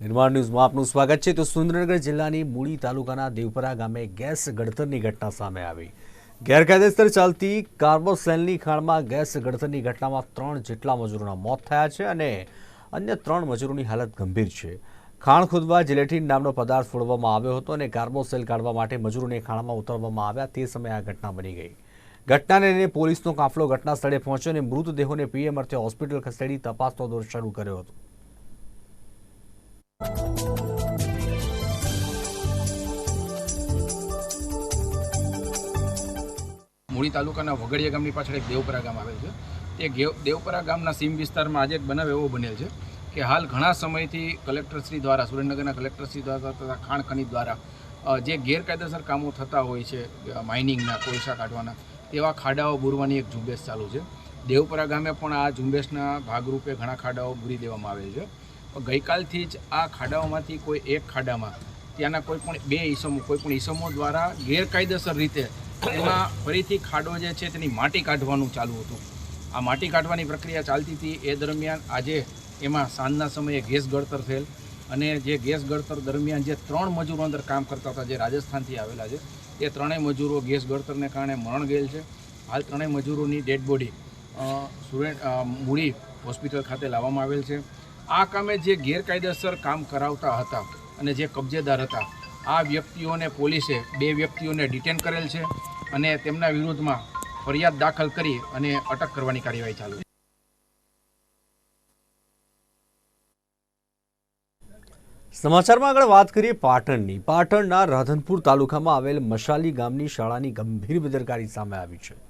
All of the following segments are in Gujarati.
નિર્માણ ન્યૂઝમાં આપનું સ્વાગત છે. તો સુરેન્દ્રનગર જિલ્લાની મૂળી તાલુકાના દેવપરા ગામે ગેસ ગળતરની ઘટના સામે આવી. ગેરકાયદેસર ચાલતી કાર્બોસેલની ખાણમાં ગેસ ગળતરની ઘટનામાં ત્રણ જેટલા મજૂરોના મોત થયા છે અને અન્ય ત્રણ મજૂરોની હાલત ગંભીર છે. ખાણ ખોદવા જિલેટીન નામનો પદાર્થ ફોડવામાં આવ્યો હતો અને કાર્બોસેલ કાઢવા માટે મજૂરોને ખાણમાં ઉતારવામાં આવ્યા. તે સમયે આ ઘટના બની ગઈ. ઘટનાને લઈને પોલીસનો કાફલો ઘટના સ્થળે પહોંચ્યો અને મૃતદેહોને પીએમ અર્થે હોસ્પિટલ ખસેડી તપાસનો દોર શરૂ કર્યો હતો. મૂળી તાલુકાના વગડિયા ગામની પાછળ એક દેવપરા ગામ આવેલ છે. તે દેવપરા ગામના સીમ વિસ્તારમાં આજે એક બનાવ એવો બનેલ છે કે હાલ ઘણા સમયથી કલેક્ટરશ્રી દ્વારા, સુરેન્દ્રનગરના કલેક્ટરશ્રી દ્વારા તથા ખાણ ખનીજ દ્વારા જે ગેરકાયદેસર કામો થતા હોય છે માઇનિંગના, કોલસા કાઢવાના, તેવા ખાડાઓ બુરવાની એક ઝુંબેશ ચાલુ છે. દેવપરા ગામે પણ આ ઝુંબેશના ભાગરૂપે ઘણા ખાડાઓ બુરી દેવામાં આવેલ છે. ગઈકાલથી જ આ ખાડાઓમાંથી કોઈ એક ખાડામાં, ત્યાંના કોઈ પણ બે ઈસમો, કોઈ પણ ઈસમો દ્વારા ગેરકાયદેસર રીતે એમાં ફરીથી ખાડો જે છે તેની માટી કાઢવાનું ચાલુ હતું. આ માટી કાઢવાની પ્રક્રિયા ચાલતી હતી. એ દરમિયાન આજે એમાં સાંજના સમયે ગેસ ગળતર થયેલ અને જે ગેસ ગળતર દરમિયાન જે ત્રણ મજૂરો અંદર કામ કરતા હતા, જે રાજસ્થાનથી આવેલા છે, એ ત્રણેય મજૂરો ગેસ ગળતરને કારણે મરણ ગયેલ છે. હાલ ત્રણેય મજૂરોની ડેડ બોડી સુરે મૂળી હોસ્પિટલ ખાતે લાવવામાં આવેલ છે. આ કામે જે ગેરકાયદેસર કામ કરાવતા હતા અને જે કબજેદાર હતા, આ વ્યક્તિઓને પોલીસે બે વ્યક્તિઓને ડિટેન કરેલ છે અને તેમના વિરુદ્ધમાં ફરિયાદ દાખલ કરી અને અટક કરવાની કાર્યવાહી ચાલુ છે. સમાચારમાં આગળ વાત કરીએ પાટણની. પાટણના રાધનપુર તાલુકામાં આવેલ મશાલી ગામની શાળાની ગંભીર બેદરકારી સામે આવી છે.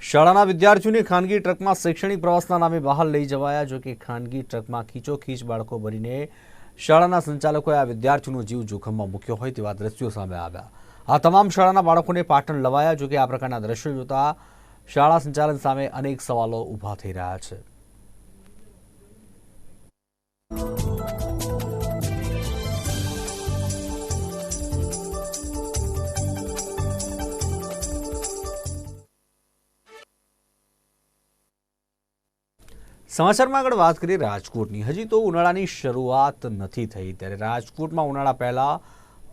શાળાના વિદ્યાર્થીઓને ખાનગી ટ્રકમાં શૈક્ષણિક પ્રવાસના નામે બહાર લઈ જવાયા, જો કે ખાનગી ટ્રકમાં ખીચોખીચ બાળકો ભરીને શાળાના સંચાલકોએ આ વિદ્યાર્થીઓનો જીવ જોખમમાં મૂક્યો હોય તેવા દ્રશ્યો સામે આવ્યા. આ તમામ શાળાના બાળકોને પાટણ લવાયા, જો કે આ પ્રકારના દ્રશ્યો જોતા શાળા સંચાલન સામે અનેક સવાલો ઊભા થઈ રહ્યા છે. સમાચારમાં આગળ વાત કરીએ રાજકોટની. હજી તો ઉનાળાની શરૂઆત નથી થઈ. ત્યારે રાજકોટમાં ઉનાળા પહેલાં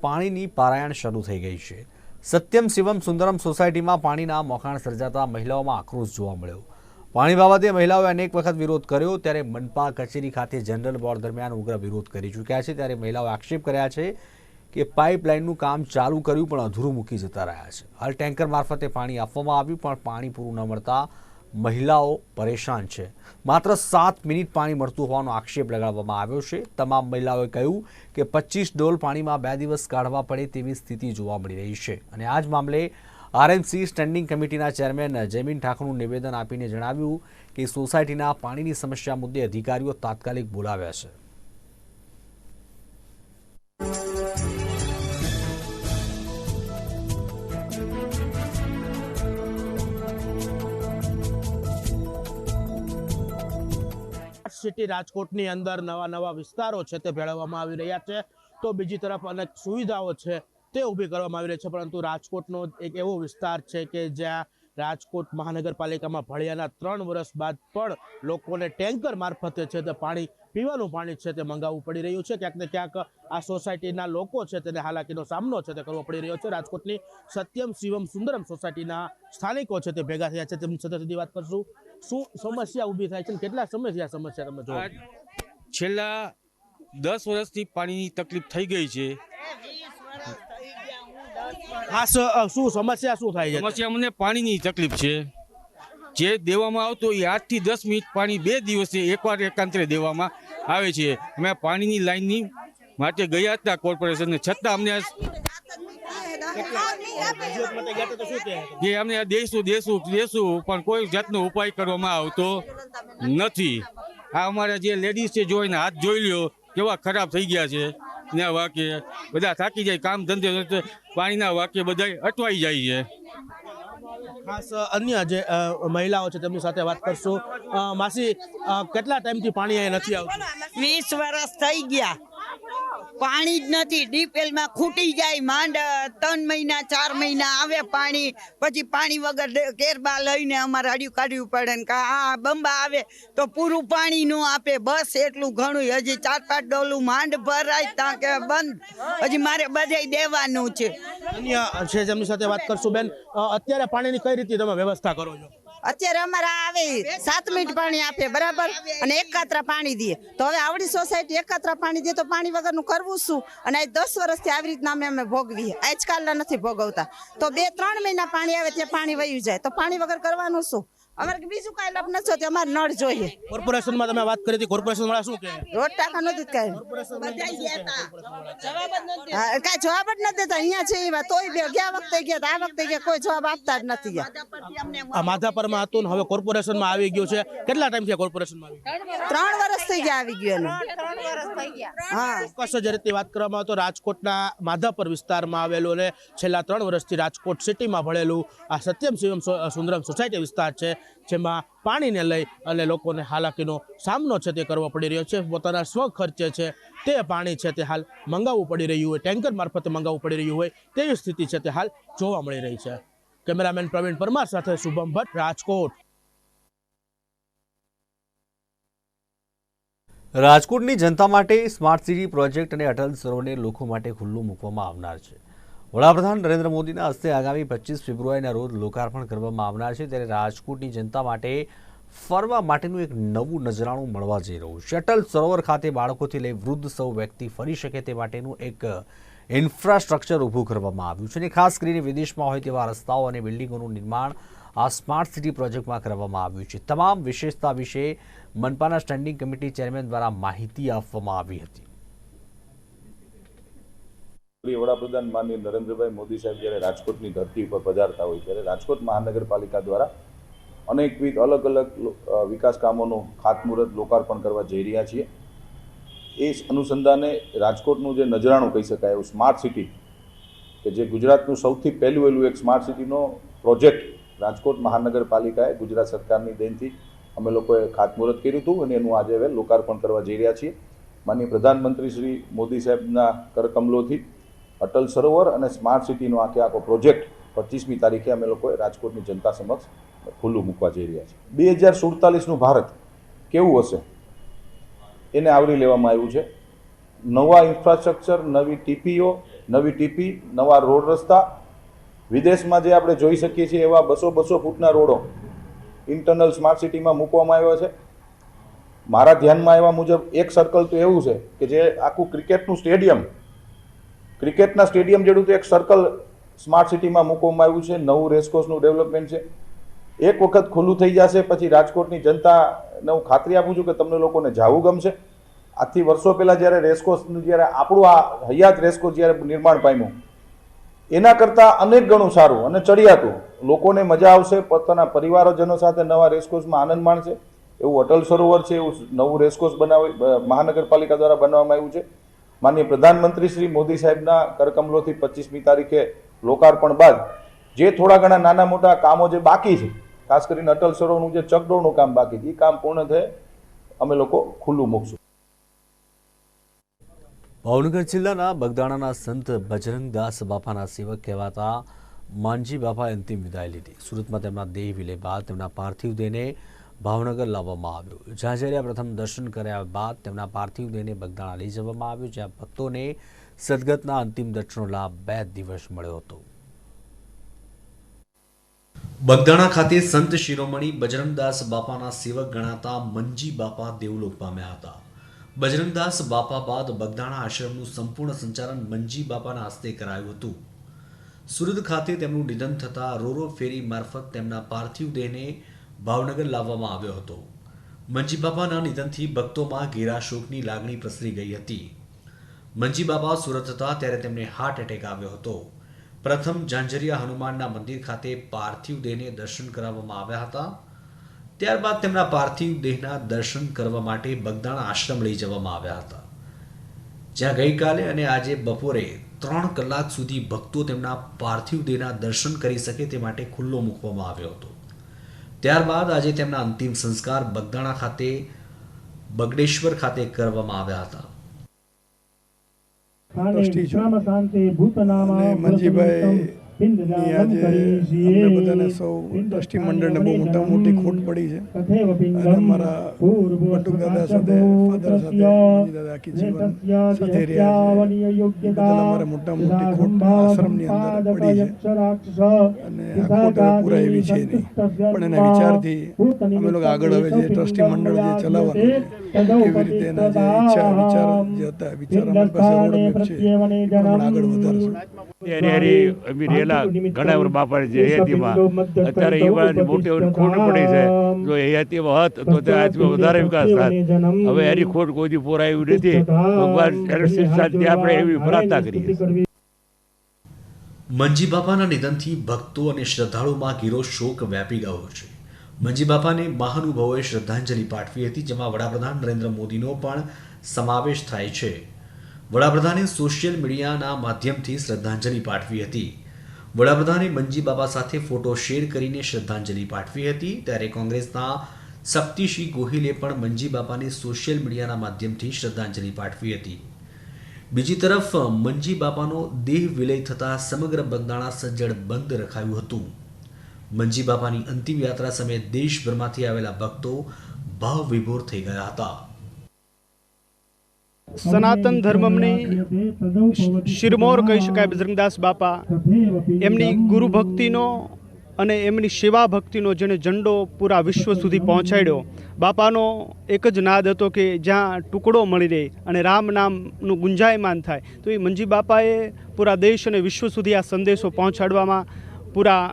પાણીની પારાયણ શરૂ થઈ ગઈ છે. સત્યમ શિવમ સુંદરમ સોસાયટીમાં પાણીના મોખાણ સર્જાતા મહિલાઓમાં આક્રોશ જોવા મળ્યો. પાણી બાબતે મહિલાઓએ અનેક વખત વિરોધ કર્યો. ત્યારે મનપા કચેરી ખાતે જનરલ બોર્ડ દરમિયાન ઉગ્ર વિરોધ કરી ચૂક્યા છે. ત્યારે મહિલાઓએ આક્ષેપ કર્યા છે કે પાઇપલાઇનનું કામ ચાલુ કર્યું પણ અધૂરું મૂકી જતા રહ્યા છે. હાલ ટેન્કર મારફતે પાણી આપવામાં આવ્યું, પણ પાણી પૂરું ન મળતા મહિલાઓ પરેશાન છે. માત્ર સાત મિનિટ પાણી મળતું હોવાનો આક્ષેપ લગાડવામાં આવ્યો છે. તમામ મહિલાઓએ કહ્યું કે પચીસ ડોલ પાણીમાં બે દિવસ કાઢવા પડે તેવી સ્થિતિ જોવા મળી રહી છે. અને આ જ મામલે આરએમસી સ્ટેન્ડિંગ કમિટીના ચેરમેન જયમીન ઠાકોરનું નિવેદન આપીને જણાવ્યું કે સોસાયટીના પાણીની સમસ્યા મુદ્દે અધિકારીઓ તાત્કાલિક બોલાવ્યા છે. સિટી રાજકોટની અંદર નવા નવા વિસ્તારો છે તે ભેળવવામાં આવી રહ્યા છે. તો બીજી તરફ અનેક સુવિધાઓ છે તે ઊભી કરવામાં આવી રહી છે, પરંતુ રાજકોટનો એક એવો વિસ્તાર છે કે જ્યાં રાજકોટ મહાનગરપાલિકામાં ભળિયાના ત્રણ વર્ષ બાદ પણ લોકોને ટેન્કર મારફતે છે તે પાણી પીવાનું પાણી છે તે મંગાવવું પડી રહ્યું છે. ક્યાંક ને ક્યાંક આ સોસાયટીના લોકો છે તેને હાલાકીનો સામનો છે તે કરવો પડી રહ્યો છે. રાજકોટની સત્યમ શિવમ સુંદરમ સોસાયટીના સ્થાનિકો છે તે ભેગા થયા છે. તેમની સાથે સીધી વાત કરશું શું સમસ્યા ઊભી થાય છે કેટલા સમસ્યા સમસ્યા તમે જોવા છેલ્લા દસ વર્ષથી પાણીની તકલીફ થઈ ગઈ છે. આ શું સમસ્યા શું થાય છે? સમસ્યા મને પાણીની તકલીફ છે. જે દેવામાં આવતો એ આઠથી દસ મિનિટ પાણી બે દિવસે એકવાર એકાંતરે દેવામાં આવે છે. અમે પાણીની લાઈનની માટે ગયા હતા કોર્પોરેશનને. છતાં અમને રજૂઆત માટે ગયા હતા તો શું કહે જે અમને દેશું દેશું દેશું પણ કોઈ જાતનો ઉપાય કરવામાં આવતો નથી. આ અમારા જે લેડીઝ છે જોઈને હાથ જોઈ લ્યો કેવા ખરાબ થઈ ગયા છે. ને વાકે બધા થાકી જાય કામ ધંધે પાણીના વાકે બધા અટવાઈ જાય છે. ખાસ અન્ય જે મહિલાઓ છે તેમની સાથે વાત કરશું. માસી કેટલા ટાઈમથી પાણી અહીંયા નથી આવતું? વીસ વર્ષ થઈ ગયા. પાણી જ નથી. ડીપેલમાં ખૂટી જાય માંડ ત્રણ મહિના, ચાર મહિના આવે પાણી. પછી પાણી વગર કેરબા લઈને અમારે અડિયું કાઢવું પડે ને આ બંબા આવે તો પૂરું પાણી નો આપે. બસ એટલું ઘણું હજી ચાર પાંચ ડોલું માંડ ભરાય ત્યાં કે બંધ. હજી મારે બધાય દેવાનું છે. અન્ય છે જેમની સાથે વાત કરશું, બેન. અત્યારે પાણીની કઈ રીતે તમે વ્યવસ્થા કરો છો? અત્યારે અમારે આવે સાત મિનિટ પાણી આપે બરાબર? અને એક કાતરા પાણી દે તો હવે આવડી સોસાયટી એક કાતરા પાણી દે તો પાણી વગરનું કરવું શું? અને આજ દસ વર્ષથી આવી રીતના અમે અમે ભોગવીએ. આજકાલના નથી ભોગવતા. તો બે ત્રણ મહિના પાણી આવે ત્યાં પાણી વયું જાય. તો પાણી વગર કરવાનું શું? અમારે બીજું કઈ લાભ નથી હોતી અમારે નળ જોઈએ. કોર્પોરેશનમાં તમે વાત કરી હતી કોર્પોરેશન વાળા શું કહે? રોડ ટાંકા નથી કાંઈ કઈ જવાબ જ નથી દેતા. અહીંયા છે એવા તોય બે ગયા વખતે ગયા આ વખતે ગયા. કોઈ જવાબ આપતા જ નથી આ માધાપરમાં હતું ને હવે કોર્પોરેશનમાં આવી ગયું છે. કેટલા ટાઈમ થયા કોર્પોરેશનમાં માં ત્રણ વર્ષ થઈ ગયા આવી ગયું હા. ચોક્કસ જે રીતે વાત કરવામાં આવે તો રાજકોટના માધાપર વિસ્તારમાં આવેલું અને છેલ્લા ત્રણ વર્ષથી રાજકોટ સિટીમાં ભળેલું આ સત્યમ શિવમ સુંદરમ સોસાયટી વિસ્તાર છે. જેમાં પાણીને લઈ અને લોકોને હાલાકીનો સામનો છે તે કરવો પડી રહ્યો છે. પોતાના સ્વ ખર્ચે છે તે પાણી છે તે હાલ મંગાવવું પડી રહ્યું હોય, ટેન્કર મારફતે મંગાવવું પડી રહ્યું હોય તેવી સ્થિતિ છે તે હાલ જોવા મળી રહી છે. કેમેરામેન પ્રવીણ પરમાર સાથે શુભમ ભટ્ટ, રાજકોટ. રાજકોટની જનતા માટે સ્માર્ટ સિટી પ્રોજેક્ટ અને અટલ સરોવરને લોકો માટે ખુલ્લું મૂકવામાં આવનાર છે. વડાપ્રધાન નરેન્દ્ર મોદીના હસ્તે આગામી પચીસ ફેબ્રુઆરીના રોજ લોકાર્પણ કરવામાં આવનાર છે, ત્યારે રાજકોટની જનતા માટે ફરવા માટેનું એક નવું નજરાણું મળવા જઈ રહ્યું છે. અટલ સરોવર ખાતે બાળકોથી લઈ વૃદ્ધ સૌ વ્યક્તિ ફરી શકે તે માટેનું એક ઇન્ફ્રાસ્ટ્રક્ચર ઊભું કરવામાં આવ્યું છે અને ખાસ કરીને વિદેશમાં હોય તેવા રસ્તાઓ અને બિલ્ડિંગોનું નિર્માણ આ સ્માર્ટ સિટી પ્રોજેક્ટમાં કરવામાં આવ્યું છે. તમામ વિશેષતા વિશે મનપાના સ્ટેન્ડિંગ કમિટી ચેરમેન દ્વારા માહિતી આપવામાં આવી હતી. વડાપ્રધાન માનનીય નરેન્દ્રભાઈ મોદી સાહેબ જ્યારે રાજકોટની ધરતી ઉપર પધારતા હોય ત્યારે રાજકોટ મહાનગરપાલિકા દ્વારા અનેકવિધ અલગ અલગ વિકાસ કામોનું ખાતમુહૂર્ત, લોકાર્પણ કરવા જઈ રહ્યા છીએ. એ અનુસંધાને રાજકોટનું જે નજરાણું કહી શકાય એવું સ્માર્ટ સિટી, કે જે ગુજરાતનું સૌથી પહેલું વહેલું એક સ્માર્ટ સિટીનો પ્રોજેક્ટ રાજકોટ મહાનગરપાલિકાએ ગુજરાત સરકારની દેનથી અમે લોકોએ ખાતમુહૂર્ત કર્યું હતું અને એનું આજે હવે લોકાર્પણ કરવા જઈ રહ્યા છીએ. માનનીય પ્રધાનમંત્રી શ્રી મોદી સાહેબના કરકમલોથી અટલ સરોવર અને સ્માર્ટ સિટીનો આખે આખો પ્રોજેક્ટ પચીસમી તારીખે અમે લોકોએ રાજકોટની જનતા સમક્ષ ખુલ્લું મૂકવા જઈ રહ્યા છીએ. બે હજાર સુડતાલીસનું ભારત કેવું હશે? એને આવરી લેવામાં આવ્યું છે. નવા ઇન્ફ્રાસ્ટ્રક્ચર, નવી ટીપીઓ, નવી ટીપી, નવા રોડ રસ્તા. વિદેશમાં જે આપણે જોઈ શકીએ છીએ એવા બસો બસો ફૂટના રોડો ઇન્ટરનલ સ્માર્ટ સિટીમાં મૂકવામાં આવ્યો છે. મારા ધ્યાનમાં આવ્યા મુજબ એક સર્કલ તો એવું છે કે જે આખું ક્રિકેટનું સ્ટેડિયમ ક્રિકેટના સ્ટેડિયમ જેવું તો એક સર્કલ સ્માર્ટ સિટીમાં મૂકવામાં આવ્યું છે. નવું રેસકોર્સનું ડેવલપમેન્ટ છે. એક વખત ખુલ્લું થઈ જશે, પછી રાજકોટની જનતાને હું ખાતરી આપું છું કે તમને લોકોને જાવું ગમશે. આજથી વર્ષો પહેલાં જ્યારે રેસકોર્સનું જ્યારે આપણું આ હયાત રેસકોર્સ જ્યારે નિર્માણ પામ્યું, એના કરતાં અનેક ગણું સારું અને ચડિયાતું. લોકોને મજા આવશે, પોતાના પરિવારજનો સાથે નવા રેસકોર્સમાં આનંદ માણશે. એવું અટલ સરોવર છે, એવું નવું રેસકોર્સ બનાવી મહાનગરપાલિકા દ્વારા બનાવવામાં આવ્યું છે. માનનીય પ્રધાનમંત્રી શ્રી મોદી સાહેબના કરકમલોથી પચીસમી તારીખે લોકાર્પણ બાદ જે થોડા ઘણા નાના મોટા કામો જે બાકી છે, ખાસ કરીને અટલ સરોવરનું જે ચકડોળનું કામ બાકી છે, એ કામ પૂર્ણ થાય અમે લોકો ખુલ્લું મૂકશું. ભાવનગર જિલ્લાના બગદાણાના સંત બજરંગદાસ બાપાના સેવક કહેવાતા માનજી બાપાએ અંતિમ વિદાય લીધી. સુરતમાં તેમના દેહ વિલે બાદ તેમના પાર્થિવ દેહને ભાવનગર લાવવામાં આવ્યો. ઝાઝરિયા પ્રથમ દર્શન કર્યા બાદ તેમના પાર્થિવ દેહને બગદાણા લઈ જવામાં આવ્યો, જ્યાં ભક્તોને સદગતના અંતિમ દર્શનનો લાભ બે દિવસ મળ્યો હતો. બગદાણા ખાતે સંત શિરોમણી બજરંગદાસ બાપાના સેવક ગણાતા મંજી બાપા દેવલોક પામ્યા હતા. બજરંગદાસ બાપા બાદ બગદાણા આશ્રમનું સંપૂર્ણ સંચાલન મંજી બાપાના હસ્તે કરાયું હતું. સુરત ખાતે તેમનું નિધન થતાં રોરો ફેરી મારફત તેમના પાર્થિવ દેહને ભાવનગર લાવવામાં આવ્યો હતો. મંજી બાપાના નિધનથી ભક્તોમાં ઘેરા શોકની લાગણી પ્રસરી ગઈ હતી. મંજી બાબા સુરત હતા ત્યારે તેમને હાર્ટ એટેક આવ્યો હતો. પ્રથમ ઝાંઝરિયા હનુમાનના મંદિર ખાતે પાર્થિવ દેહને દર્શન કરાવવામાં આવ્યા હતા. ત્યારબાદ તેમના પાર્થિવ દેહના દર્શન કરવા માટે બગદાણા આશ્રમ લઈ જવામાં આવ્યા હતા. જ્યાં ગઈકાલે અને આજે બપોરે ત્રણ કલાક સુધી ભક્તો તેમના પાર્થિવ દેહના દર્શન કરી શકે તે માટે ખુલ્લો મૂકવામાં આવ્યો હતો. ત્યારબાદ આજે તેમના અંતિમ સંસ્કાર બગદાણા ખાતે બગડેશ્વર ખાતે કરવામાં આવ્યા હતા. મંજીભાઈ આજે અમને બધાને સૌ ટ્રસ્ટી મંડળને બહુ મોટા મોટી ખોટ પડી છે. અને અમારા બટુક દાદા સાથે ફાધર સાથે દાદા આખી જીવન સાથે રહ્યા છે. બદલ અમારે મોટા મોટી ખોટ આશ્રમની અંદર પડી છે. અને આ ખોટ હવે પૂરા એવી છે નહીં. પણ એના વિચારથી અમે લોકો આગળ હવે જે ટ્રસ્ટી મંડળ જે ચલાવવાનું છે એવી રીતે એના જે ઈચ્છા વિચાર જે હતા વિચાર અમારી પાસે રોડ છે આગળ વધારશું. એની હારી અમે રહેલા ઘણા વર્ષ બાપા છે હયાતીમાં અત્યારે એ વાત મોટી ખોટ પડી છે. જો હયાતીમાં હોત તો તે આજમાં વધારે વિકાસ થાત હવે એની ખોટ કોઈથી પૂરાય નથી. ભગવાન સાથે આપણે એવી પ્રાર્થના કરીએ. મંજી બાપાના નિધનથી ભક્તો અને શ્રદ્ધાળુમાં ઘેરો શોક વ્યાપી ગયો છે. મંજી બાપાને મહાનુભાવોએ શ્રદ્ધાંજલિ પાઠવી હતી જેમાં વડાપ્રધાન નરેન્દ્ર મોદીનો પણ સમાવેશ થાય છે. વડાપ્રધાને સોશિયલ મીડિયાના માધ્યમથી શ્રદ્ધાંજલિ પાઠવી હતી. વડાપ્રધાને મંજી બાબા સાથે ફોટો શેર કરીને શ્રદ્ધાંજલિ પાઠવી હતી. ત્યારે કોંગ્રેસના શક્તિશ્રી ગોહિલે પણ મંજી બાપાને સોશિયલ મીડિયાના માધ્યમથી શ્રદ્ધાંજલિ પાઠવી હતી. બીજી તરફ, મંજી બાપાનો દેહ વિલય થતાં સમગ્ર બંધાણા સજ્જડ બંધ રખાયું હતું. મંજી બાપાની અંતિમ યાત્રા સમયે દેશભરમાંથી આવેલા ભક્તો ભાવ વિભોર થઈ ગયા હતા. સનાતન ધર્મની શિરમોર કહી શકાય બજરંગદાસ બાપા. એમની ગુરુ ભક્તિનો અને એમની સેવા ભક્તિનો જેણે ઝંડો પૂરા વિશ્વ સુધી પહોંચાડ્યો. બાપાનો એક જ નાદ હતો કે જ્યાં ટુકડો મળી રહે અને રામ નામનું ગુંજાયમાન થાય. તો એ મંજી બાપાએ પૂરા દેશ અને વિશ્વ સુધી આ સંદેશો પહોંચાડવામાં પૂરા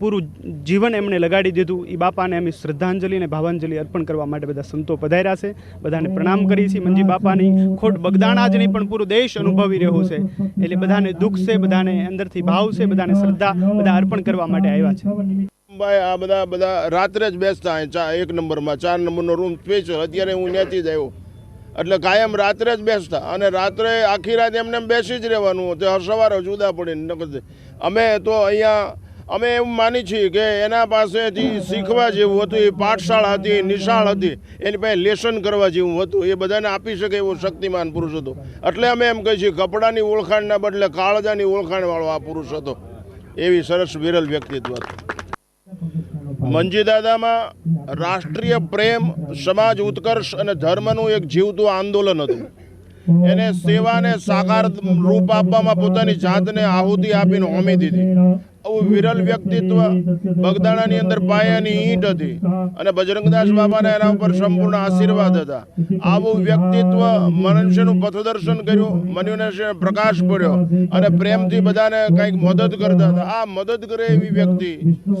પૂરું જીવન એમણે લગાડી દીધું. એ બાપાને અમે શ્રદ્ધાંજલિ અને ભાવાંજલિ અર્પણ કરવા માટે બધા સંતો પધાર્યા છે. બધાને પ્રણામ કરી છે મંજી બાપાની ખોટ બગદાણા જ નહીં પણ પૂરો દેશ અનુભવી રહ્યો છે. એટલે બધાને દુઃખ છે, બધાને અંદરથી ભાવ છે, બધાને શ્રદ્ધા, બધા અર્પણ કરવા માટે આવ્યા છે. ભાઈ, આ બધા બધા રાત્રે જ બેસતા ચા એક નંબરમાં. ચાર નંબરનો રૂમ સ્પેશિયલ અત્યારે હું ત્યાંથી જ આવ્યો. એટલે કાયમ રાત્રે જ બેસતા. અને રાત્રે આખી રાત એમને એમ બેસી જ રહેવાનું. તે સવારે જુદા પડીને. અમે તો અહીંયા અમે એવું માની છીએ કે એના પાસેથી શીખવા જેવું હતું, એ પાઠશાળા હતી નિશાળ હતી, એની પાસે લેસન કરવા જેવું હતું, એ બધાને આપી શકે એવો શક્તિમાન પુરુષ હતો. એટલે અમે એમ કહીએ છીએ, કપડાની ઓળખાણના બદલે કાળજાની ઓળખાણવાળો આ પુરુષ હતો. એવી સરસ વિરલ વ્યક્તિત્વ હતું. મંજીદાદામાં રાષ્ટ્રીય પ્રેમ, સમાજ ઉત્કર્ષ અને ધર્મનું એક જીવતું આંદોલન હતું. એને સેવાને સાકાર રૂપ આપવામાં પોતાની જાતને આહુતિ આપીને હોમી દીધી. આવું વિરલ વ્યક્તિત્વ બગદાણાની અંદર પાયાની ઈંટ હતી. અને બજરંગદાસ બાબાના એના ઉપર સંપૂર્ણ આશીર્વાદ હતા. આવું વ્યક્તિત્વ મનુષ્યનું પથદર્શન કર્યું મનુષ્ય પ્રકાશ પડ્યો અને પ્રેમથી બધાને કંઈક મદદ કરતા હતા. આ મદદ કરે એવી વ્યક્તિ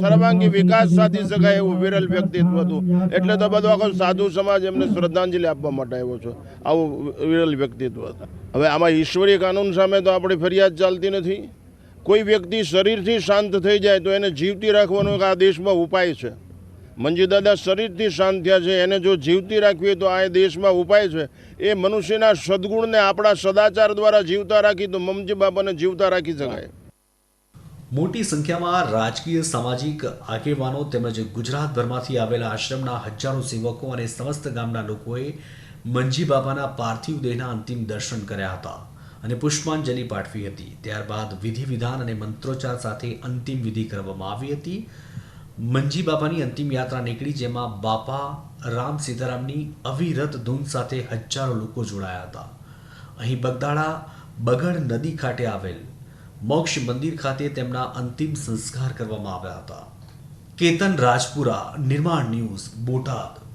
સર્વાંગી વિકાસ સાધી શકાય એવું વિરલ વ્યક્તિત્વ હતું. એટલે તો બધો આખો સાધુ સમાજ એમને શ્રદ્ધાંજલિ આપવા માટે આવ્યો છે. આવું વિરલ વ્યક્તિત્વ હતા. હવે આમાં ઈશ્વરીય કાનૂન સામે તો આપણી ફરિયાદ ચાલતી નથી. કોઈ વ્યક્તિ શરીરથી શાંત થઈ જાય તો એને જીવતી રાખવાનો આ દેશમાં ઉપાય છે. મંજી દાદા શરીરથી શાંત થયા છે, એને જો જીવતી રાખવી તો આ દેશમાં ઉપાય છે. એ મનુષ્યના સદગુણને આપણા સદાચાર દ્વારા જીવતા રાખી તો મમજી બાબાને જીવતા રાખી શકાય. મોટી સંખ્યામાં રાજકીય સામાજિક આગેવાનો તેમજ ગુજરાતભરમાંથી આવેલા આશ્રમના હજારો સેવકો અને સમસ્ત ગામના લોકોએ મંજી બાબાના પાર્થિવ દેહના અંતિમ દર્શન કર્યા હતા. અને પુષ્પાંજલિ પાઠવી હતી. ત્યારબાદ વિધિ વિધાન અને મંત્રોચ્ચાર સાથે અંતિમ વિધિ કરવામાં આવી હતી. મંજી બાબાની અંતિમ યાત્રા નીકળી જેમાં બાપા રામ સીતારામની અવિરત ધૂન સાથે હજારો લોકો જોડાયા હતા. અહીં બગદાડા બગડ નદી કાંઠે આવેલ મોક્ષ મંદિર ખાતે તેમના અંતિમ સંસ્કાર કરવામાં આવ્યા હતા. કેતન રાજપુરા, નિર્માણ ન્યૂઝ, બોટાદ.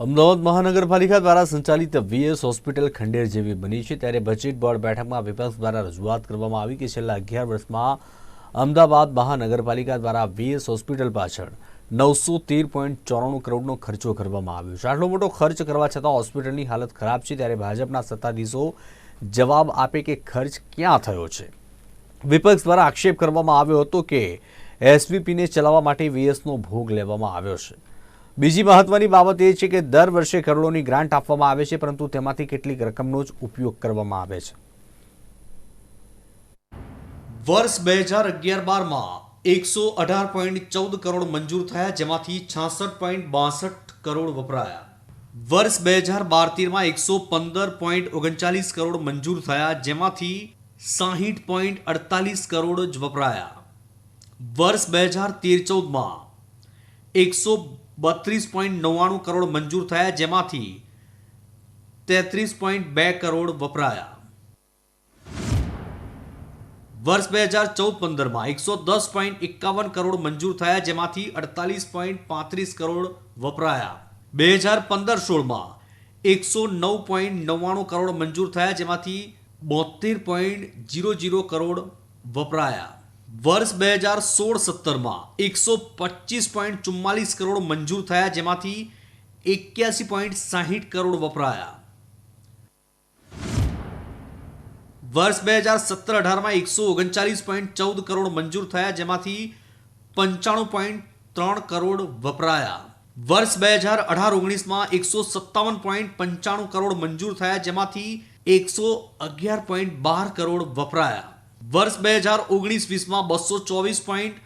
અમદાવાદ મહાનગરપાલિકા દ્વારા સંચાલિત વીએસ હોસ્પિટલ ખંડેર જેવી બની છે ત્યારે બજેટ બોર્ડ બેઠકમાં વિપક્ષ દ્વારા રજૂઆત કરવામાં આવી કે છેલ્લા અગિયાર વર્ષમાં અમદાવાદ મહાનગરપાલિકા દ્વારા વીએસ હોસ્પિટલ પાછળ નવસો તેર પોઈન્ટ ચોરાણું કરોડનો ખર્ચો કરવામાં આવ્યો છે. આટલો મોટો ખર્ચ કરવા છતાં હોસ્પિટલની હાલત ખરાબ છે ત્યારે ભાજપના સત્તાધીશો જવાબ આપે કે ખર્ચ ક્યાં થયો છે. વિપક્ષ દ્વારા આક્ષેપ કરવામાં આવ્યો હતો કે એસવીપીને ચલાવવા માટે વીએસનો ભોગ લેવામાં આવ્યો છે. બીજી મહત્વની બાબત એ છે કે દર વર્ષે કરોડોની ગ્રાન્ટ આપવામાં આવે છે, પરંતુ તેમાંથી કેટલીક રકમનો જ ઉપયોગ કરવામાં આવે છે. વર્ષ બે હજાર અગિયાર બારમાં એકસો અઢાર પોઈન્ટ ચૌદ કરોડ મંજૂર થયા, જેમાંથી છાસઠ પોઈન્ટ બાસઠ કરોડ વપરાયા. વર્ષ બે હજાર બાર તેરમાં એકસો પંદર પોઈન્ટ ઓગણચાલીસ કરોડ મંજૂર થયા, જેમાંથી સાહીઠ પોઈન્ટ અડતાલીસ કરોડ જ વપરાયા. વર્ષ બે હજાર તેર ચૌદમાં એકસો બત્રીસ પોઈન્ટ નવ્વાણું કરોડ મંજૂર થયા જેમાંથી તેત્રીસ પોઈન્ટ બે કરોડ વપરાયા. વર્ષ બે હજાર ચૌદ પંદરમાં એકસો દસ પોઈન્ટ એકાવન કરોડ મંજૂર થયા જેમાંથી અડતાલીસ પોઈન્ટ પાંત્રીસ કરોડ વપરાયા. બે હજાર પંદર સોળમાં એકસો નવ પોઈન્ટ નવ્વાણું કરોડ મંજૂર થયા જેમાંથી બોતેર પોઈન્ટ જીરો જીરો કરોડ વપરાયા. વર્ષ બે હજાર સોળ સત્તરમાં એકસો પચીસ પોઈન્ટ ચુમ્માલીસ કરોડ મંજૂર થયા, જેમાંથી એક્યાસી પોઈન્ટ સાહીઠ કરોડ વપરાયા. વર્ષ બે હજાર સત્તર અઢારમાં એકસો ઓગણચાલીસ પોઈન્ટ ચૌદ કરોડ મંજૂર થયા, જેમાંથી પંચાણું પોઈન્ટ ત્રણ કરોડ વપરાયા. વર્ષ બે હજાર અઢાર ઓગણીસમાં એકસો સત્તાવન પોઈન્ટ પંચાણું કરોડ મંજૂર થયા, જેમાંથી એકસો અગિયાર પોઈન્ટ બાર કરોડ વપરાયા. વર્ષ બે હજાર ઓગણીસ વીસમાં બસો ચોવીસ પોઈન્ટ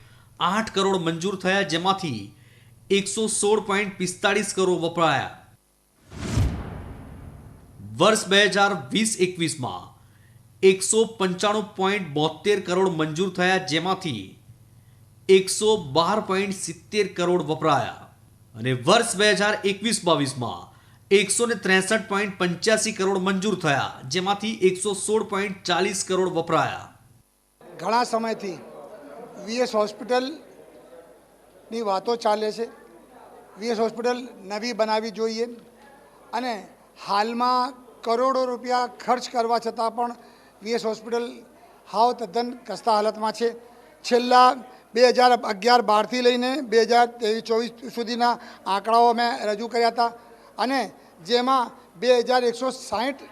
આઠ કરોડ મંજૂર થયા, જેમાંથી એકસો સોળ પોઈન્ટ પિસ્તાળીસ કરોડ વપરાયા. વર્ષ બે હજાર વીસ એકવીસમાં એકસો પંચાણું પોઈન્ટ બોતેર કરોડ મંજૂર થયા, જેમાંથી એકસો બાર પોઈન્ટ સિત્તેર કરોડ વપરાયા. અને વર્ષ બે હજાર એકવીસ બાવીસમાં એકસો ને ત્રેસઠ પોઈન્ટ પંચ્યાસી કરોડ મંજૂર થયા, જેમાંથી એકસો સોળ પોઈન્ટ ચાલીસ કરોડ વપરાયા. ઘણા સમયથી વીએસ હોસ્પિટલની વાતો ચાલે છે. વીએસ હોસ્પિટલ નવી બનાવવી જોઈએ અને હાલમાં કરોડો રૂપિયા ખર્ચ કરવા છતાં પણ વીએસ હોસ્પિટલ હાવ તદ્દન કસતા હાલતમાં છે. છેલ્લા બે હજાર અગિયાર બારથી લઈને બે હજાર ત્રેવીસ ચોવીસ સુધીના આંકડાઓ મેં રજૂ કર્યા હતા અને જેમાં બે હજાર એકસો સાહીઠ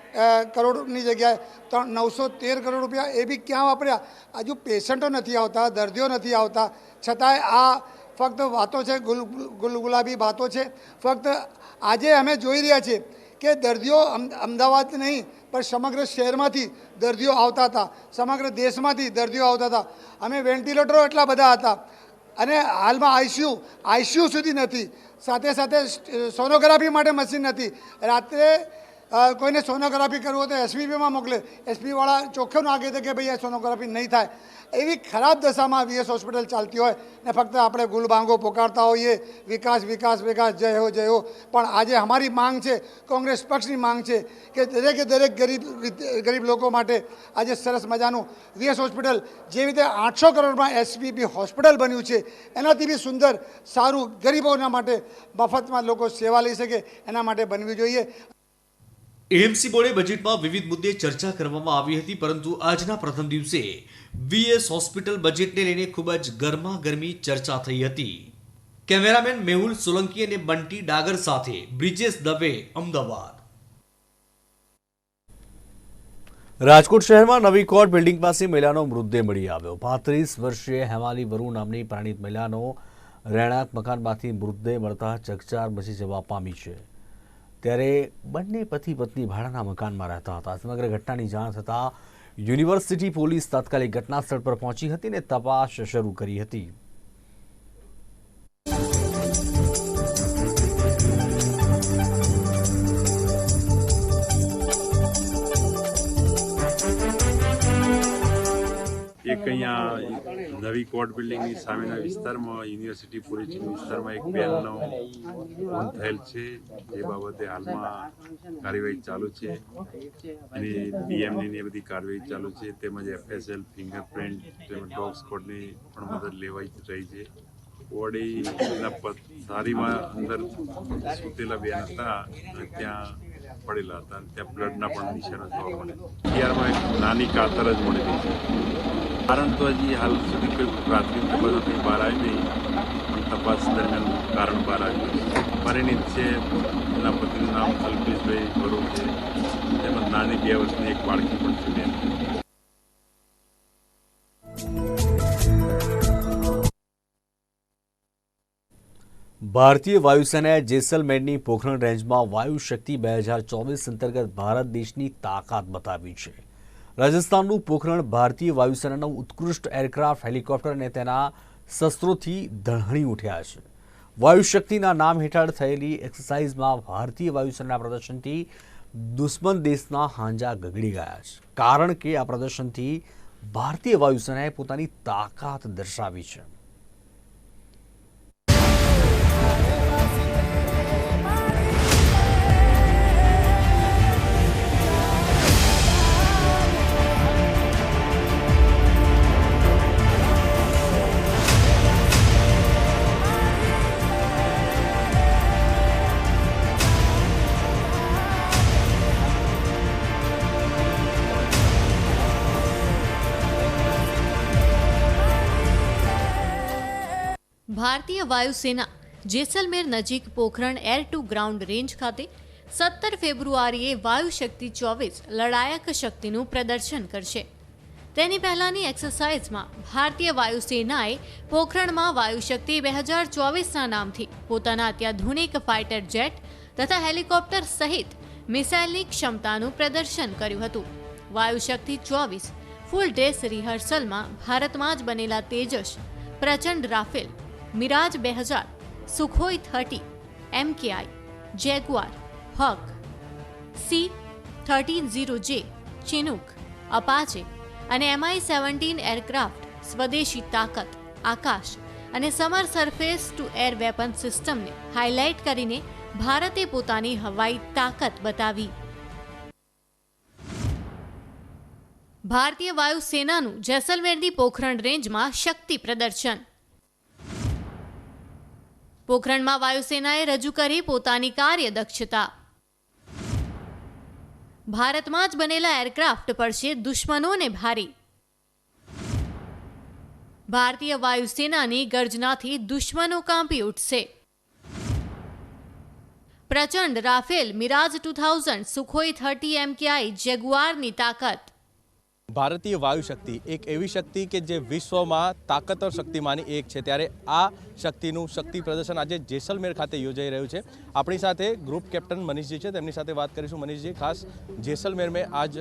કરોડની જગ્યાએ ત્રણ, નવસો તેર કરોડ રૂપિયા એ બી ક્યાં વાપર્યા? હજુ પેશન્ટો નથી આવતા, દર્દીઓ નથી આવતા. છતાંય આ ફક્ત વાતો છે, ગુલ ગુલ, ગુલાબી વાતો છે. ફક્ત આજે અમે જોઈ રહ્યા છીએ કે દર્દીઓ અમદાવાદ નહીં, પણ સમગ્ર શહેરમાંથી દર્દીઓ આવતા હતા. સમગ્ર દેશમાંથી દર્દીઓ આવતા હતા. અમે વેન્ટિલેટરો એટલા બધા હતા. અને હાલમાં આઈસીયુ આઈસીયુ સુધી નથી. સાથે સાથે સોનોગ્રાફી માટે મશીન નથી રાત્રે કોઈને સોનોગ્રાફી કરવું હોય તો એસપીપીમાં મોકલે. એસપીવાળા ચોખ્ખું નાખી દે કે ભાઈ આ સોનોગ્રાફી નહીં થાય. એવી ખરાબ દશામાં વીએસ હોસ્પિટલ ચાલતી હોય ને ફક્ત આપણે ગુલબાંગો પોકારતા હોઈએ, વિકાસ વિકાસ વિકાસ, જય હો જય હો. પણ આજે અમારી માંગ છે, કોંગ્રેસ પક્ષની માંગ છે કે દરેકે દરેક ગરીબ ગરીબ લોકો માટે આજે સરસ મજાનું વીએસ હોસ્પિટલ જેવી રીતે આઠસો કરોડમાં એસપીપી હોસ્પિટલ બન્યું છે, એનાથી બી સુંદર, સારું ગરીબોના માટે મફતમાં લોકો સેવા લઈ શકે, એના માટે બનવી જોઈએ. એએમસી બોર્ડે બજેટમાં વિવિધ મુદ્દે ચર્ચા કરવામાં આવી હતી, પરંતુ આજના પ્રથમ દિવસે વીએસ હોસ્પિટલ બજેટને લઈને ખૂબ જ ગરમા ગરમી ચર્ચા થઈ હતી. કેમેરામેન મેહુલ સોલંકી અને બંટી ડાગર સાથે બ્રિજેશ દવે, અમદાવાદ. રાજકોટ શહેરમાં નવી કોર્ટ બિલ્ડિંગ પાસે મહિલાનો મૃતદેહ મળી આવ્યો. પાંત્રીસ વર્ષીય હેમાલી વરુ નામની પ્રાણીત મહિલાનો રહેણાંક મકાનમાંથી મૃતદેહ મળતા ચકચાર મચી જવા પામી છે. ત્યારે બંને પતિ પત્ની ભાડાના મકાનમાં રહેતા હતા. સમગ્ર ઘટનાની જાણ થતાં યુનિવર્સિટી પોલીસ તાત્કાલિક ઘટના સ્થળ પર પહોંચી હતી અને તપાસ શરૂ કરી હતી. એક અહીંયા નવી કોર્ટ બિલ્ડિંગની સામેના વિસ્તારમાં, યુનિવર્સિટી પોલીસના વિસ્તારમાં એક બેનનો ફોન થયેલ છે એ બાબતે હાલમાં કાર્યવાહી ચાલુ છે. અને પીએમની એ બધી કાર્યવાહી ચાલુ છે. તેમજ એફએસએલ ફિંગરપ્રિન્ટ તેમજ ડોગ સ્કોડની પણ મદદ લેવાઈ રહી છે. બોડીના સારીમાં અંદર સૂતેલા બેન હતા ત્યાં પડેલા હતા અને ત્યાં બ્લડના પણ નિશાનો જોવા મળે. અત્યારમાં એક નાની કાતર જ મળેલી છે. કારણ તો હજી હાલ સુધી કોઈ પ્રાથમિક તપાસ કંઈ બહાર આવી નહીં પણ તપાસ દરમિયાન કારણ બહાર આવ્યું પરિણીત છે, એના પતિનું નામ અલ્પેશભાઈ ભરૂ છે. તેમજ નાની બે વર્ષની એક બાળકી પણ છે. ભારતીય વાયુસેનાએ જેસલમેરની પોખરણ રેન્જમાં વાયુ શક્તિ બે હજાર ચોવીસ અંતર્ગત ભારત દેશની તાકાત બતાવી છે. રાજસ્થાનનું પોખરણ ભારતીય વાયુસેનાનું ઉત્કૃષ્ટ એરક્રાફ્ટ, હેલિકોપ્ટર અને તેના શસ્ત્રોથી દણહણી ઉઠ્યા છે. વાયુશક્તિના નામ હેઠળ થયેલી એક્સરસાઇઝમાં ભારતીય વાયુસેના પ્રદર્શનથી દુશ્મન દેશના હાંજા ગગડી ગયા છે. કારણ કે આ પ્રદર્શનથી ભારતીય વાયુસેનાએ પોતાની તાકાત દર્શાવી છે. ભારતીય વાયુસેના જેસલમેર નજીક Pokhran air to ground range ખાતે સત્તર ફેબ્રુઆરીએ વાયુશક્તિ ચોવીસ લડાયક શક્તિનું પ્રદર્શન કરશે. તેની પહેલાંની એક્સરસાઇઝમાં ભારતીય વાયુસેનાએ પોખરણમાં વાયુશક્તિ બે હજાર ચોવીસના નામથી પોતાના અત્યાધુનિક ફાઇટર જેટ તથા હેલિકોપ્ટર સહિત મિસાઇલની ક્ષમતાનું પ્રદર્શન કર્યું હતું. વાયુશક્તિ ચોવીસ ફૂલ ડેસ રિહર્સલમાં ભારતમાં જ બનેલા તેજસ, પ્રચંડ રાફેલ મિરાજ બે હજાર, Sukhoi thirty MKI Jaguar, Hawk, C, thirteen zero J, Chinook, Apache અને એમઆઈ સેવન્ટીન એરક્રાફ્ટ, સ્વદેશી તાકાત, આકાશ અને Samar surface to air weapon સિસ્ટમને હાઇલાઇટ કરીને ભારતે પોતાની હવાઈ તાકાત બતાવી. ભારતીય વાયુસેનાનું જેસલમેરની પોખરણ રેન્જમાં શક્તિ પ્રદર્શન. પોખરણમાં વાયુસેનાએ રજૂ કરી પોતાની કાર્યદક્ષતા. ભારતમાં જ બનેલા એરક્રાફ્ટ પડશે દુશ્મનોને ભારી. ભારતીય વાયુસેનાની ગર્જનાથી દુશ્મનો કાંપી ઉઠશે. પ્રચંડ Rafale Mirage two thousand, Sukhoi thirty MKI જેગુઆરની તાકાત. ભારતીય વાયુ શક્તિ એક એવી શક્તિ કે જે વિશ્વમાં તાકતવર શક્તિમાંની એક છે. ત્યારે આ શક્તિનું શક્તિ પ્રદર્શન આજે જેસલમેર ખાતે યોજાઈ રહ્યું છે. આપણી સાથે ગ્રુપ કેપ્ટન મનીષજી છે. તેમની સાથે વાત કરીશું. મનીષજી, ખાસ જેસલમેર મેં આજ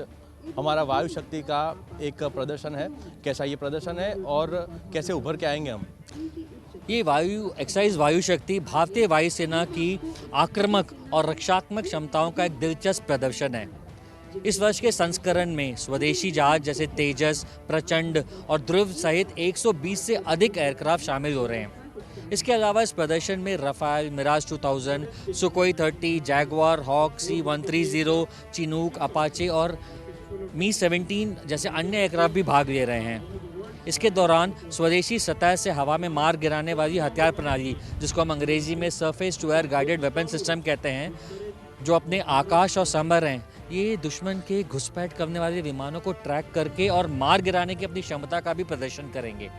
અમારા વાયુ શક્તિ કા એક પ્રદર્શન है कैसा ये प्रदर्शन है और कैसे उभर के आएंगे हम ये वायु एक्साइज वायु शक्ति भारतीय वायुसेना की आक्रामक और रक्षात्मक क्षमताओं का एक दिलचस्प प्रदर्शन है इस वर्ष के संस्करण में स्वदेशी जहाज़ जैसे तेजस प्रचंड और ध्रुव सहित 120 से अधिक एयरक्राफ्ट शामिल हो रहे हैं। इसके अलावा इस प्रदर्शन में Rafale Mirage 2000, Sukhoi 30, Jaguar Hawk C 130, Chinook Apache और मी 17 जैसे अन्य एयरक्राफ्ट भी भाग ले रहे हैं। इसके दौरान स्वदेशी सतह से हवा में मार गिराने वाली हथियार प्रणाली जिसको हम अंग्रेज़ी में surface to air guided weapon system कहते हैं जो अपने आकाश और समर हैं ये दुश्मन के घुसपैठ करने वाले विमानों को ट्रैक करके और मार गिराने की अपनी क्षमता का भी प्रदर्शन करेंगे।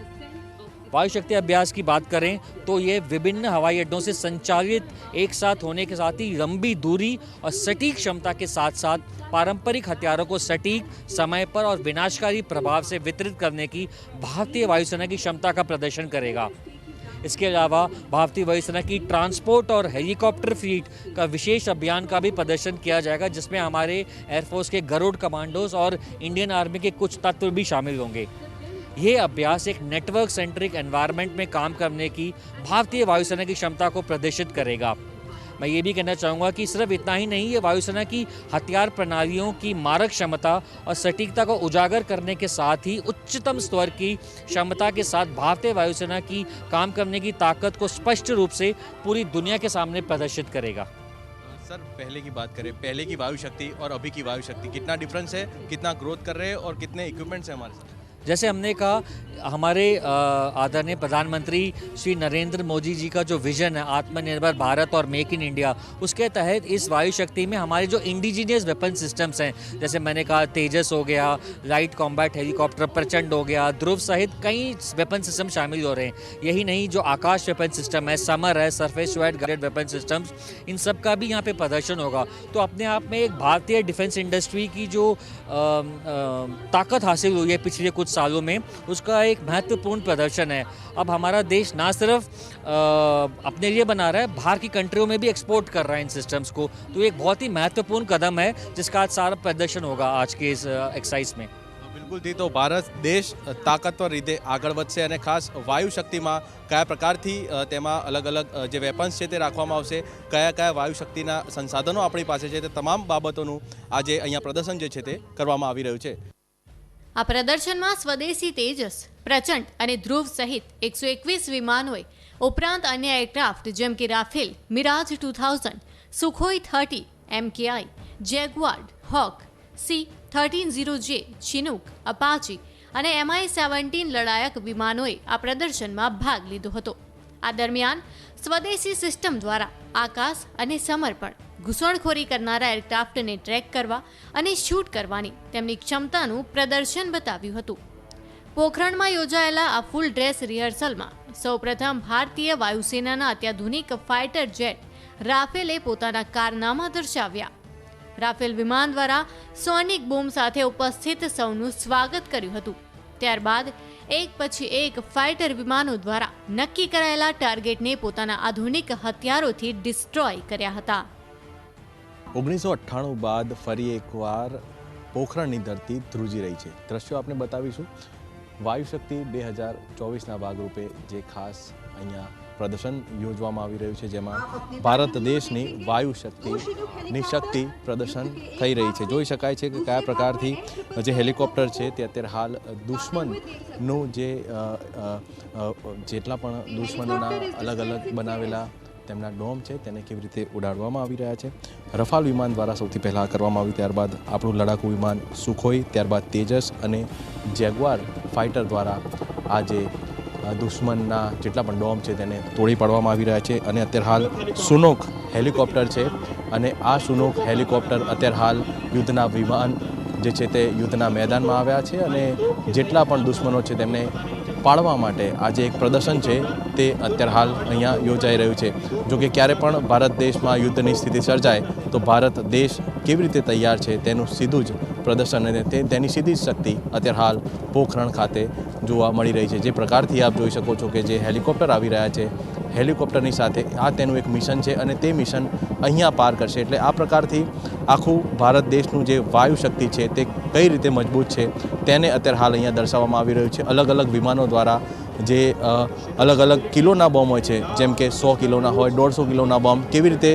वायु शक्ति अभ्यास की बात करें तो ये विभिन्न हवाई अड्डों से संचालित एक साथ होने के साथ ही लंबी दूरी और सटीक क्षमता के साथ साथ पारंपरिक हथियारों को सटीक समय पर और विनाशकारी प्रभाव से वितरित करने की भारतीय वायुसेना की क्षमता का प्रदर्शन करेगा। इसके अलावा भारतीय वायुसेना की ट्रांसपोर्ट और हेलीकॉप्टर फ्लीट का विशेष अभियान का भी प्रदर्शन किया जाएगा, जिसमें हमारे एयरफोर्स के गरुड़ कमांडोज और इंडियन आर्मी के कुछ तत्व भी शामिल होंगे। ये अभ्यास एक नेटवर्क सेंट्रिक एनवायरनमेंट में काम करने की भारतीय वायुसेना की क्षमता को प्रदर्शित करेगा। मैं ये भी कहना चाहूँगा कि सिर्फ़ इतना ही नहीं, ये वायुसेना की हथियार प्रणालियों की मारक क्षमता और सटीकता को उजागर करने के साथ ही उच्चतम स्तर की क्षमता के साथ भारतीय वायुसेना की काम करने की ताकत को स्पष्ट रूप से पूरी दुनिया के सामने प्रदर्शित करेगा। सर, पहले की बात करें, पहले की वायु शक्ति और अभी की वायु शक्ति कितना डिफरेंस है, कितना ग्रोथ कर रहे हैं और कितने इक्विपमेंट्स हैं हमारे साथ? जैसे हमने कहा, हमारे आदरणीय प्रधानमंत्री श्री नरेंद्र मोदी जी का जो विजन है, आत्मनिर्भर भारत और मेक इन इंडिया, उसके तहत इस वायु शक्ति में हमारे जो इंडिजीनियस वेपन सिस्टम्स हैं, जैसे मैंने कहा, तेजस हो गया लाइट कॉम्बैट हेलीकॉप्टर प्रचंड हो गया, ध्रुव सहित कई वेपन सिस्टम शामिल हो रहे हैं। यही नहीं, जो आकाश वेपन सिस्टम है, समर है surface to guided weapon systems इन सब का भी यहाँ पे प्रदर्शन होगा। तो अपने आप में एक भारतीय डिफेंस इंडस्ट्री की जो ताकत हासिल हुई है पिछले कुछ सालों में। उसका एक महत्वपूर्ण प्रदर्शन है। अब हमारा देश ना सिर्फ़ अपने लिए बना रहा है, बाहर की कंट्रियों में भी एक्सपोर्ट कर रहा है इन सिस्टम्स को। तो एक बहुत ही महत्वपूर्ण कदम है, जिसका आज सारा प्रदर्शन होगा आज के इस एक्साइज में। બિલકુલથી તો ભારત દેશ તાકતવર રીતે આગળ વધશે અને ખાસ વાયુ શક્તિમાં કયા પ્રકારથી તેમાં અલગ અલગ જે વેપન્સ છે તે રાખવામાં આવશે, કયા કયા વાયુ શક્તિના સંસાધનો આપણી પાસે છે તે તમામ બાબતોનું આજે અહીંયા પ્રદર્શન જે છે તે કરવામાં આવી રહ્યું છે. આ પ્રદર્શનમાં સ્વદેશી તેજસ, પ્રચંડ અને ધ્રુવ સહિત એકસો એકવીસ વિમાનોએ ઉપરાંત અન્ય એરક્રાફ્ટ જેમ કે Rafale, Mirage two thousand, Sukhoi thirty MKI Jaguar, Hawk, C thirteen zero J Chinook Apache અને એમઆઈ સેવન્ટીન લડાયક વિમાનોએ આ પ્રદર્શનમાં ભાગ લીધો હતો. આ દરમિયાન સ્વદેશી સિસ્ટમ દ્વારા આકાશ અને સમર્પણ, ઘૂસણખોરી કરનારા એરક્રાફ્ટને ટ્રેક કરવા અને શૂટ કરવાની તેમની ક્ષમતાનું પ્રદર્શન બતાવ્યું હતું. પોખરણમાં યોજાયેલા આ ફૂલ ડ્રેસ રિહર્સલમાં સૌપ્રથમ ભારતીય વાયુસેનાના અત્યાધુનિક ફાઇટર જેટ રાફેલે પોતાના કારનામા દર્શાવ્યા. રાફેલ વિમાન દ્વારા સોનિક બૂમ સાથે ઉપસ્થિત સૌનું સ્વાગત કર્યું હતું. ત્યારબાદ એક પછી એક ફાઇટર વિમાનો દ્વારા નક્કી કરાયેલા ટાર્ગેટને પોતાના આધુનિક હથિયારોથી ડિસ્ટ્રોય કર્યા હતા. ઓગણીસો અઠ્ઠાણું બાદ ફરી એકવાર પોખરણની ધરતી ધ્રુજી રહી છે. દ્રશ્યો આપણે બતાવીશું. વાયુશક્તિ બે હજાર ચોવીસના ભાગરૂપે જે ખાસ અહીંયા પ્રદર્શન યોજવામાં આવી રહ્યું છે જેમાં ભારત દેશની વાયુ શક્તિની શક્તિ પ્રદર્શન થઈ રહી છે. જોઈ શકાય છે કે કયા પ્રકારથી જે હેલિકોપ્ટર છે તે અત્યારે હાલ દુશ્મનનું જે જેટલા પણ દુશ્મનોના અલગ અલગ બનાવેલા તેમના ડોમ છે તેને કેવી રીતે ઉડાડવામાં આવી રહ્યા છે? રફાલ વિમાન દ્વારા સૌથી પહેલાં કરવામાં આવ્યું ત્યારબાદ આપણું લડાકુ વિમાન સુખોઈ ત્યારબાદ તેજસ અને જેગવાર ફાઇટર દ્વારા આ જે અ, દુશ્મનના જેટલા પણ ડોમ છે તેને તોડી પાડવામાં આવી રહ્યા છે. અને અત્યારે હાલ સુનોક હેલિકોપ્ટર છે અને આ સુનોક હેલિકોપ્ટર અત્યારે હાલ યુદ્ધના વિમાન જે છે તે યુદ્ધના મેદાનમાં આવ્યા છે અને જેટલા પણ દુશ્મનો છે તેમને પાડવા માટે આજે એક પ્રદર્શન છે તે અત્યારે હાલ અહીંયા યોજાઈ રહ્યું છે. જો કે ક્યારે પણ ભારત દેશમાં યુદ્ધની સ્થિતિ સર્જાય તો ભારત દેશ કેવી રીતે તૈયાર છે તેનું સીધું જ પ્રદર્શન અને તેની સીધી શક્તિ અત્યારે હાલ પોખરણ ખાતે જોવા મળી રહી છે. જે પ્રકારથી આપ જોઈ શકો છો કે જે હેલિકોપ્ટર આવી રહ્યા છે, હેલિકોપ્ટરની સાથે આ તેનું એક મિશન છે અને તે મિશન અહીંયા પાર કરશે. એટલે આ પ્રકારથી આખું ભારત દેશનું જે વાયુ શક્તિ છે તે કઈ રીતે મજબૂત છે તેને અત્યારે હાલ અહીંયા દર્શાવવામાં આવી રહ્યું છે. અલગ અલગ વિમાનો દ્વારા જે અલગ અલગ કિલોના બોમ્બ હોય છે, જેમ કે સો કિલોના હોય, દોઢસો કિલોના બોમ્બ, કેવી રીતે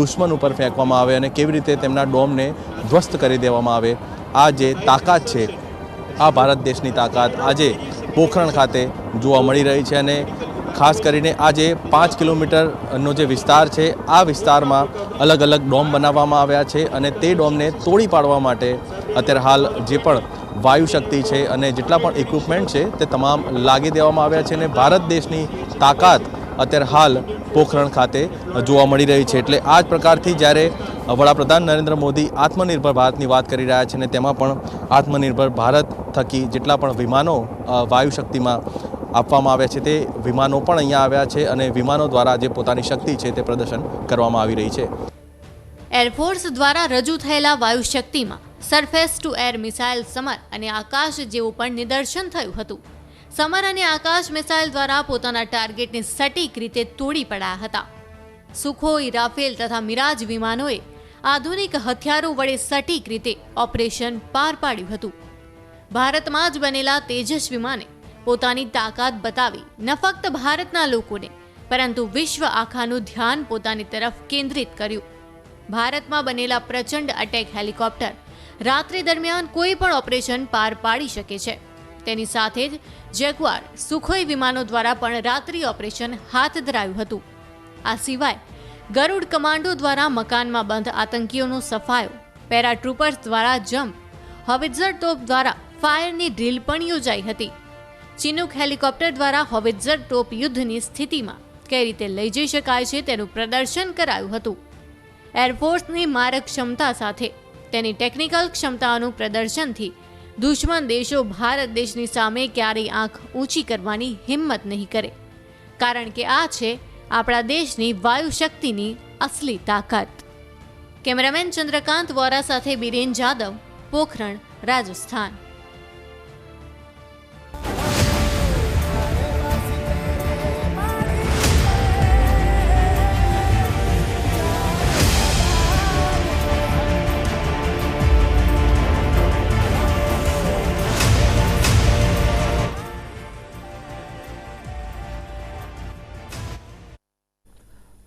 દુશ્મન ઉપર ફેંકવામાં આવે અને કેવી રીતે તેમના ડોમને ધ્વસ્ત કરી દેવામાં આવે, આ જે તાકાત છે, આ ભારત દેશની તાકાત આજે પોખરણ ખાતે જોવા મળી રહી છે અને ખાસ કરીને આ જે પાંચ કિલોમીટરનો જે વિસ્તાર છે, આ વિસ્તારમાં અલગ અલગ ડોમ બનાવવામાં આવ્યા છે અને તે ડોમને તોડી પાડવા માટે અત્યારે હાલ જે પણ વાયુ શક્તિ છે અને જેટલા પણ ઇક્વિપમેન્ટ છે તે તમામ લાગી દેવામાં આવ્યા છે અને ભારત દેશની તાકાત અત્યારે હાલ પોખરણ ખાતે જોવા મળી રહી છે. એટલે આ જ પ્રકારથી જ્યારે વડાપ્રધાન નરેન્દ્ર મોદી આત્મનિર્ભર ભારતની વાત કરી રહ્યા છે અને તેમાં પણ આત્મનિર્ભર ભારત થકી જેટલા પણ વિમાનો વાયુ શક્તિમાં આપવામાં આવ્યા છે તે વિમાનો પણ અહીંયા આવ્યા છે અને વિમાનો દ્વારા જે પોતાની શક્તિ છે તે પ્રદર્શન કરવામાં આવી રહી છે. એરફોર્સ દ્વારા રજૂ થયેલા વાયુ શક્તિમાં surface to air missile Samar અને આકાશ જેવું પણ નિદર્શન થયું હતું. સમર અને આકાશ મિસાઇલ દ્વારા પોતાના ટાર્ગેટને સટીક રીતે તોડી પડ્યા હતા. સુખોઈ, રાફેલ તથા મિરાજ વિમાનોએ આધુનિક હથિયારો વડે સટીક રીતે ઓપરેશન પાર પાડ્યું હતું. ભારતમાં જ બનેલા તેજસ વિમાને પોતાની તાકાત બતાવી ન ફક્ત ભારતના લોકોને, પરંતુ વિશ્વ આખાનું ધ્યાન પોતાની તરફ કેન્દ્રિત કર્યું. ભારતમાં બનેલા પ્રચંડ અટેક હેલિકોપ્ટર રાત્રિ દરમિયાન કોઈ પણ ઓપરેશન પાર પાડી શકે છે. તેની સાથે જ જેગવાર સુખોઈ વિમાનો દ્વારા પણ રાત્રિ ઓપરેશન હાથ ધરાયું હતું. આ સિવાય ગરુડ કમાન્ડો દ્વારા મકાનમાં બંધ આતંકીઓનો સફાયો, પેરાટ્રુપર્સ દ્વારા જમ્પ, હોવિત્ઝર તોપ દ્વારા ફાયરની ડ્રીલ પણ યોજાઈ હતી. ચિનુક હેલિકોપ્ટર દ્વારા હોવિત્ઝર તોપ યુદ્ધની સ્થિતિમાં કઈ રીતે લઈ જઈ શકાય છે તેનું પ્રદર્શન કરાયું હતું. એરફોર્સની મારક ક્ષમતા સાથે તેની ટેકનિકલ ક્ષમતાઓનું પ્રદર્શનથી દુશ્મન દેશો ભારત દેશની સામે ક્યારેય આંખ ઊંચી કરવાની હિંમત નહીં કરે. કારણ કે આ છે આપણા દેશની વાયુ શક્તિની અસલી તાકાત. કેમેરામેન ચંદ્રકાંત વોરા સાથે બિરેન જાદવ, પોખરણ, રાજસ્થાન.